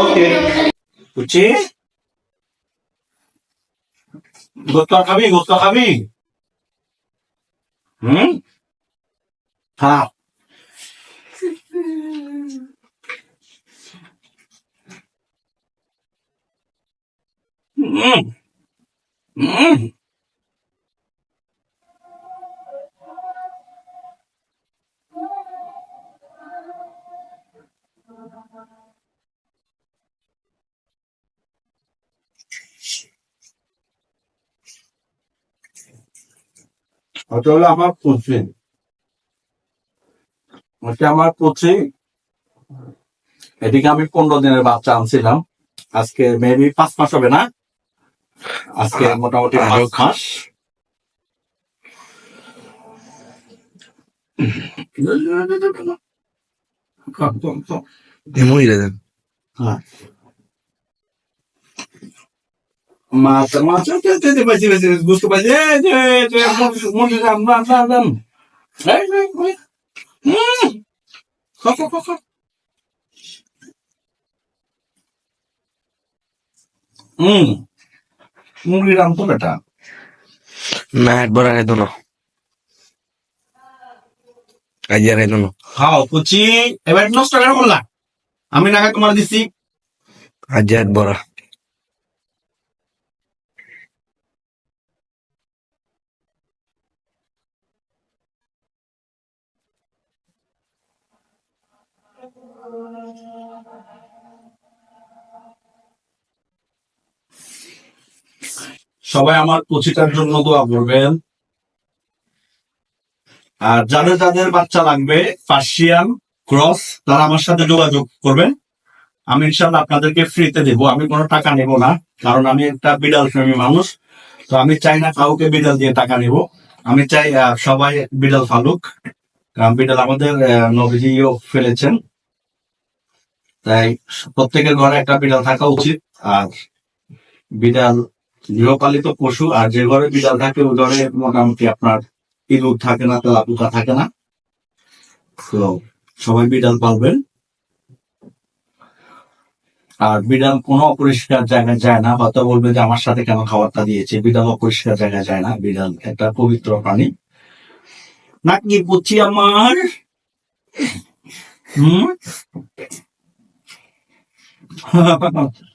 ওকে বুঝছি গোস্ত খাবি গোস্ত খাবি হুম হ্যাঁ হুম হুম ওটা হলো আমার পুত্রী ওটা আমার পুত্রী এদিকে আমি পনেরো দিনের বাচ্চা আনছিলাম। আজকে মেবি পাঁচ মাস হবে না? আজকে মোটামুটি পাঁচ মাস। মহিলা দেন হ্যাঁ। মাছ মাছ পাইছি পাইছি বুঝতে যে মনে রাম রাম এই যে, হুম, খা, খা, খা, খা। হুম মুরগি রাম তো বেটা না একবার খাইতো না কাজিয়া খাইতো না খাও কুচি এবার নষ্ট কেন করলা আমি না খাই তোমার দিচ্ছি কাজিয়া একবার সবাই আমার কুচিটার জন্য দোয়া করবেন। আর যাদের যাদের বাচ্চা লাগবে, পার্সিয়ান, ক্রস, তারা আমার সাথে যোগাযোগ করবেন। আমি ইনশাল্লাহ আপনাদেরকে ফ্রিতে দেবো। আমি কোনো টাকা নেব না, কারণ আমি একটা বিড়াল প্রেমী মানুষ। তো আমি চাই না কাউকে বিড়াল দিয়ে টাকা নেব। আমি চাই সবাই বিড়াল ফালুক কারণ বিড়াল আমাদের নবীজিও ফেলেছেন। তাই প্রত্যেকের ঘরে একটা বিড়াল থাকা উচিত। আর বিড়াল, গৃহপালিত পশু, আর যে ঘরে বিড়াল থাকে, ওই ঘরে মোটামুটি আপনার ইঁদুর থাকে না তেলা পোকা থাকে না। তো সবাই বিড়াল পালবেন। আর বিড়াল কোনো অপরিষ্কার জায়গায় যায় না হয়তো বলবে যে আমার সাথে কেন খাবারটা দিয়েছে? বিড়াল অপরিষ্কার জায়গায় যায় না। বিড়াল একটা পবিত্র প্রাণী। নাকি বুঝছি আমার। হুম?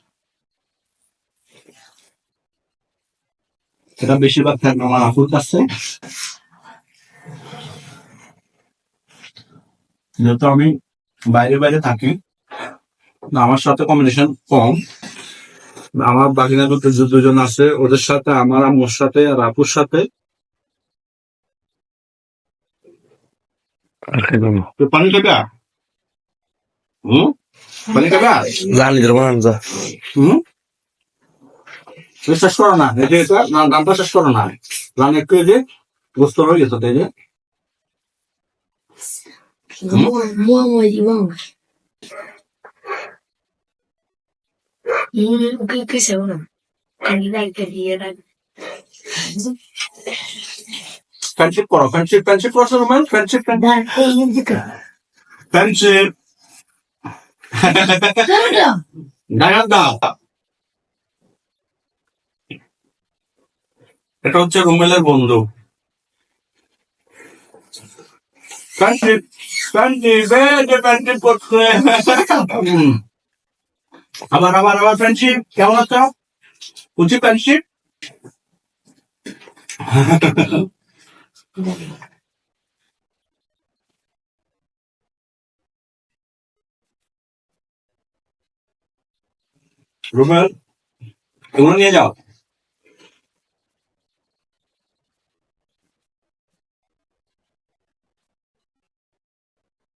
এটা বেশিরভাগ থাকে আমার আপুর কাছে। যেহেতু আমি বাইরে বাইরে থাকি না, আমার সাথে কম্বিনেশন কম। আমার দুটো যে দুজন আছে ওদের সাথে আমার আম্মুর সাথে আর আপুর সাথে। পানি খাবা হুম? জানি তোর বানান যা হুম শেষ করো না এই যে এটা না গানটা শেষ করো না গান একটু এই যে গোস্ত হয়ে গেছে তো এই যে Mua, mua mùi gì không? Ừ, cái cái xấu nào. Cái này cái gì đây? Friendship করো ফ্রেন্ডশিপ ফ্রেন্ডশিপ করছ Roman friendship Đây, cái gì cơ? Friendship এটা হচ্ছে রুমেলের বন্ধু ফ্রেন্ডশিপ এই যে ফ্রেন্ডশিপ করছে। আবার আবার আবার ফ্রেন্ডশিপ কেমন আছো বুঝছি ফ্রেন্ডশিপ রুমেল এগুলো নিয়ে যাও।